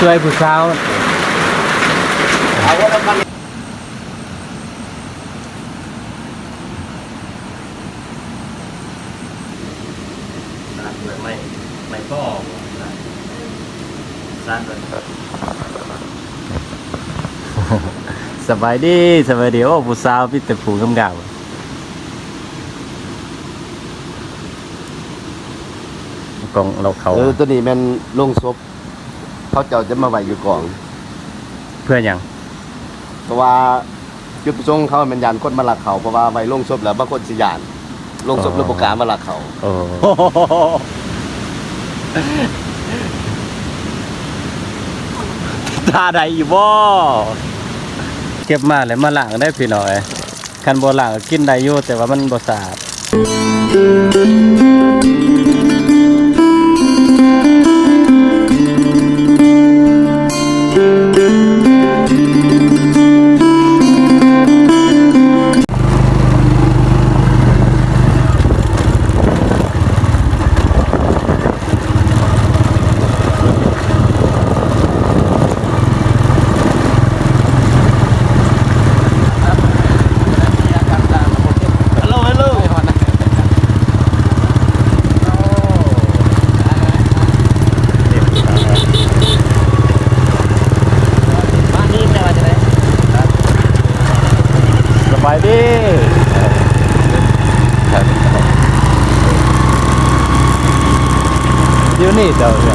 ช่วยผู้สาวเอาว่าแล้วมันสัตว์เลยไม่ไม่ก็ออกสัตว์เลยสบายดีสบายดีโอ้ผู้สาวพี่แต่ผู้กำกับกองเราเขาเออตัวนี้แมันลงศพ เขาเจ้าจะมาไว้อยู่กองเพื่อหยังเพราะว่าจุดประสงค์เขาเป็นยานคนมาลักเขาเพราะว่าไว้ลงศพแล้วบางคนสิยานลงศพแล้วบ่กล้ามาลักเขาโอ้ตาใดอยู่บ่เก็บมาแล้วมาล้างได้พี่น้อยคันบ่ล้างก็กินได้อยู่แต่ว่ามันบ่สะอาด อ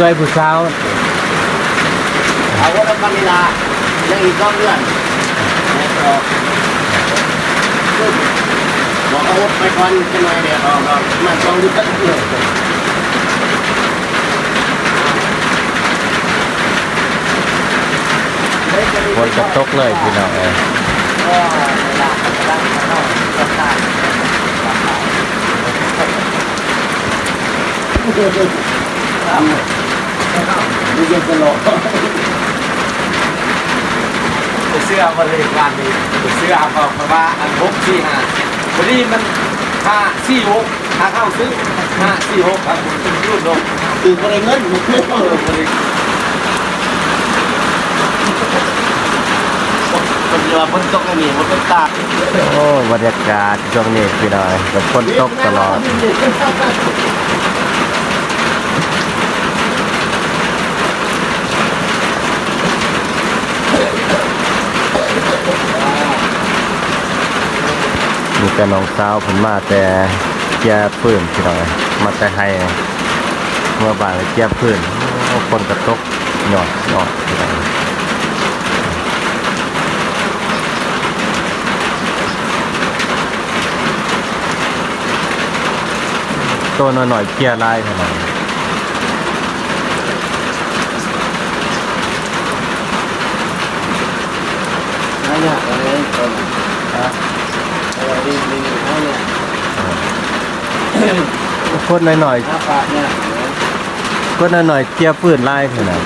ช่วยผู้สาวเอาว่าแล้วมันเวลายังอีกรอบเดือนแล้วก็บอกเอาไปก่อนจะหน่อยเดี๋ยวเอาเอามันต้องดูกันเยฝนจะตกเลยพี่น้องเอ้ยก็เวลาเขาจะได้ข้างนอกนี่ยังจะหลอกเสื้อมาเลยวันนี้เสื้อเอาเพราะว่าอันหกสี่ห้าวันนี้มันห้าสี่หกถ้าเข้าซื้อห้าสี่หกครับผมเป็นรุ่นลงตื่นมาได้เงินมันไม่เออวันนี้คนเดียวคนตกไม่มีคนตกตาโอ้บรรยากาศช่วงนี้พี่น้อยกับฝนตกตลอด แต่น้องสาวผมมาแต่เกียร์พื้นพี่น้อยมาแต่ให้เมื่อบ่ายเกียร์พื้นโอ้คนกระตกหยอดหยอดพี่น้อยตัวน้อยๆเกียร์ลายเท่านั้นนั่นเนี่ยอะไรคนฮะอะไร ดีดีเขาเนี่ยคนหน่อยหน้าปากเนี่ยๆคนหน่อยๆเกียร์พื้นลายเท่านั้น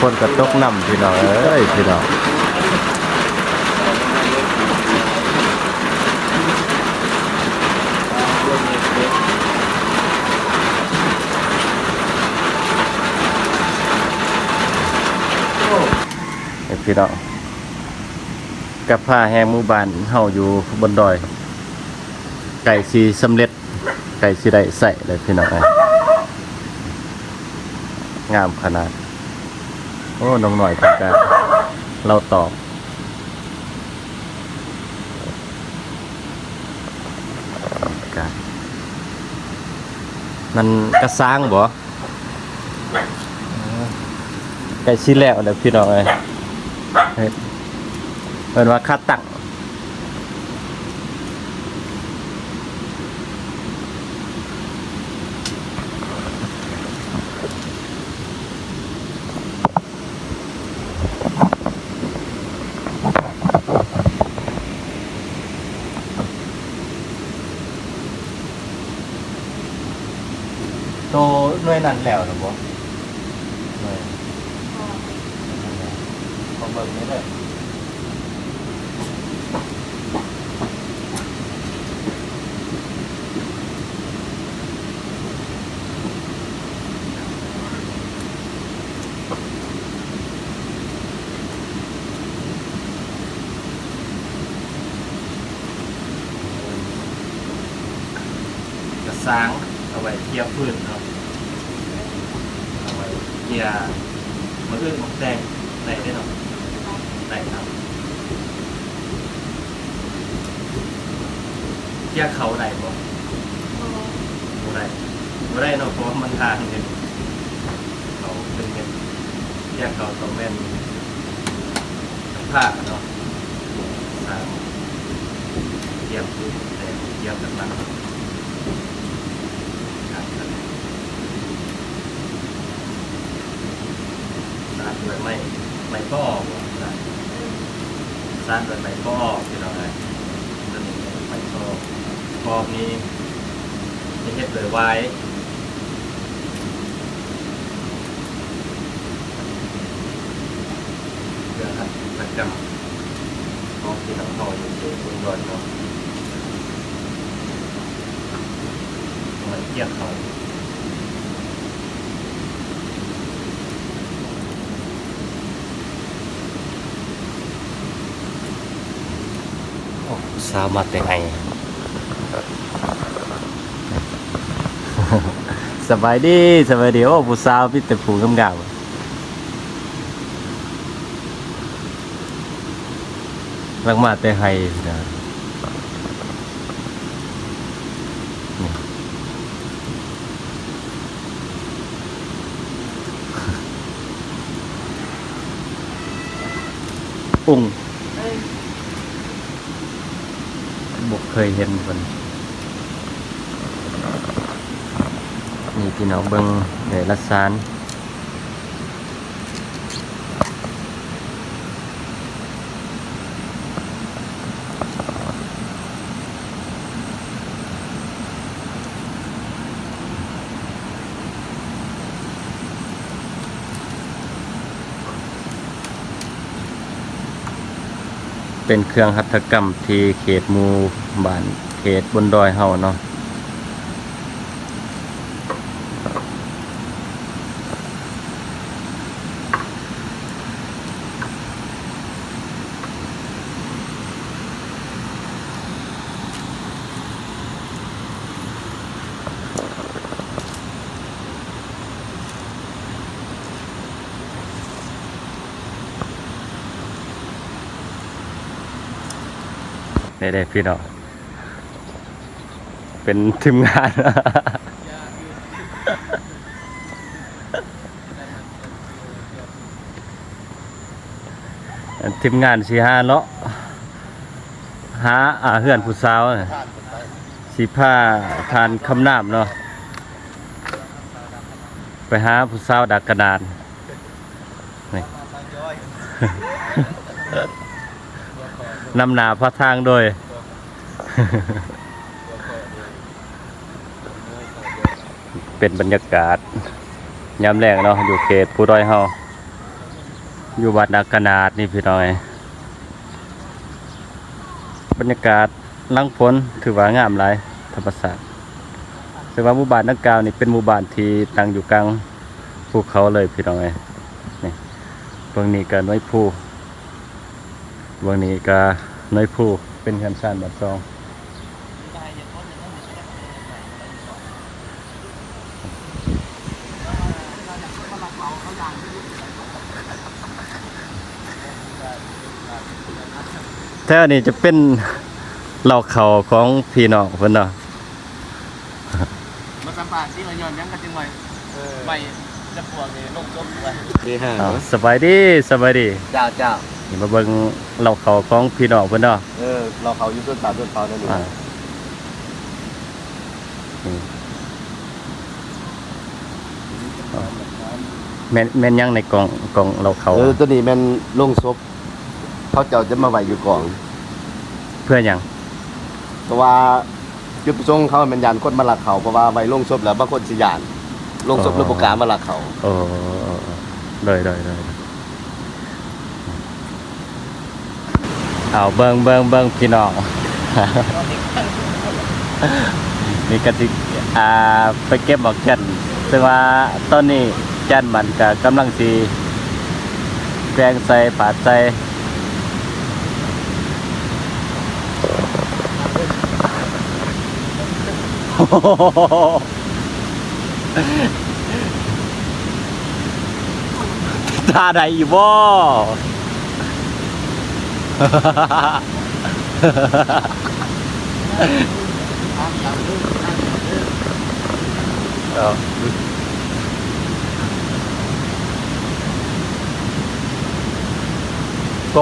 คนกระตกน้ำพี่น้องเอ้ยพี่น้อง พี่น้องกับผ้าแห้งหมู่บ้านเฮาอยู่บนดอย ไก่สีสำเร็จ ไก่สีได้ใส่เลยพี่น้องเอ้งามขนาด โอ้น้องหน่อยจังกันเราตอบกันนั่นกระซ้างบ่ไก่ชีแล้วเลยพี่น้องเอ้ย เฮ้ยเป็นว่าคาตังโตหน่วยนั้นแล้วหรือบ่หน่วยขอเบิ่งนี้เลย กระซ้างเอาไว้เกียร์พื้นเนาะเอาไว้เกียร์มะอึ้งมะแดงไหนได้เนาะไหนครับเกียร์เขาไหนบ่บ่ได้บ่ได้เนาะเพราะมันทางเนี่ยเขาเป็นเม็ดเกียร์เขาต้องแม่นผ้าเนาะสามเกียร์พื้นแต่เกียร์กันสาร ด้วยไม่ไม่ก็ออกนะสารด้วยไม่ก็ออกที่เราไงตัวนี้ไม่ก็กอบนี้จะเฮ็ดเลยไว้เรื่องครับประจำของที่เราห่ออยู่ที่คุณยนเนาะมันเกี่ยวเขา สาวมาแต่ไงสบายดีสบายดีโอ้ผู้สาวพี่แต่ผู้งามๆรักมาแต่ไฮนะอุ้ง บุกเคยเห็นคนนี่พี่น้องเบิงเนรัสซาน เป็นเครื่องหัตถกรรมที่เขตหมู่บ้านเขตบนดอยเฮาเนาะ ได้ได้พี่น้องเป็นทีมงาน ทีมงานสีหาเลาะหาอาเฮือนผู้สาวสีผ้าทานคำนามเนาะไปหาผู้สาวดักกระดานนี่ นำหนาพระทางโดย เป็นบรรยากาศยามแรกเนาะอยู่เขตผู้ด้อยเฮาอยู่วัดนากนาดนี่พี่น้อย บรรยากาศลังฝนถือว่างามหลายธรรมศาสตร์แต่ว่าหมู่บ้านนักกล่าวนี่เป็นหมู่บ้านที่ตั้งอยู่กลางภูเขาเลยพี่น้องเอ้ยนี่เบื้องนี้ก็น้อยภู เบื้องนี้ก็น้อยภูเป็นคันซ่านบัดซองแท้นี่จะเป็นเหล่าเขาของพี่น้องเพิ่นเนาะมาสัมภาษณ์ที่มายอนยังกันจังไว้ไปจะพวงนี่ลงจบไว้นี่ฮะอ้าวสบายดีสบายดีเจ้าเจ้า นี่มาเบิ่งเหล่าเขาของพี่น้องเพิ่นเนาะเออเราเขาอยู่ต้นตาลต้นเขานั่นเองอ่านี่อ๋อแม่นแม่นยังในกล่องกล่องเหล่าเขาเออตัวนี้แมันลงศพเขาเจ้าจะมาไว้อยู่ก่อนเพื่อหยังเพราะว่าจุดประสงค์เขาเป็นยานคนมาลักเขาเพราะว่าไว้ลงศพแล้วบางคนสิยานลงศพแล้วบ่กล้ามาลักเขาโอ้เลยเลยเลย เอาเบิ่งเบิ่งเบิ่งพี่น้อง นี่ก็สิอ่าไปเก็บบอกจันซึ่งว่าตอนนี้จันมันก็กำลังสิแปลงใส่ปาดใส่ท่าใดอยู่บ่เอ ก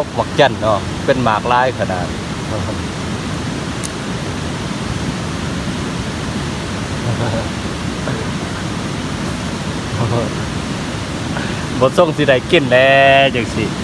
กหมักจันเนาะเป็นหมากลายขนาดบทส่งสิได้กินแล้วจังสิ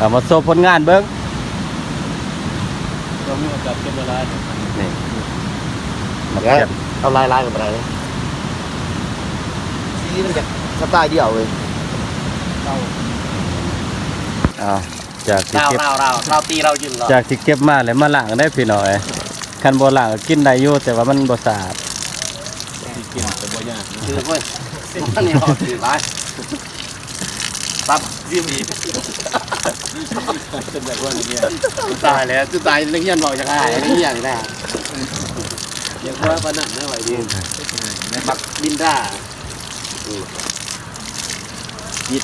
เอามาโซผลงานเบิ้งนี่หมกแล้วเจ็ดเอาลายลายกันไปเลยสีมันจะสไตล์เดียวเลยเอาจากที่เราเก็บ เราเราเราตีเรายืนเหรอจากที่เก็บมาเลยมาล้างได้พี่น้อยคันบ่ล้างก็กินได้อยู่แต่ว่ามันบ่สะอาดคือเพื่อนมันนี่เขาถือร้ายปั๊บซิมอีก ตายแล้วจะตายเรื่องเงี้ยบอกจะได้เรื่องเงี้ยนี่ได้เดี๋ยวว่าปนันไม่ไหวดีบักบินด้ายิด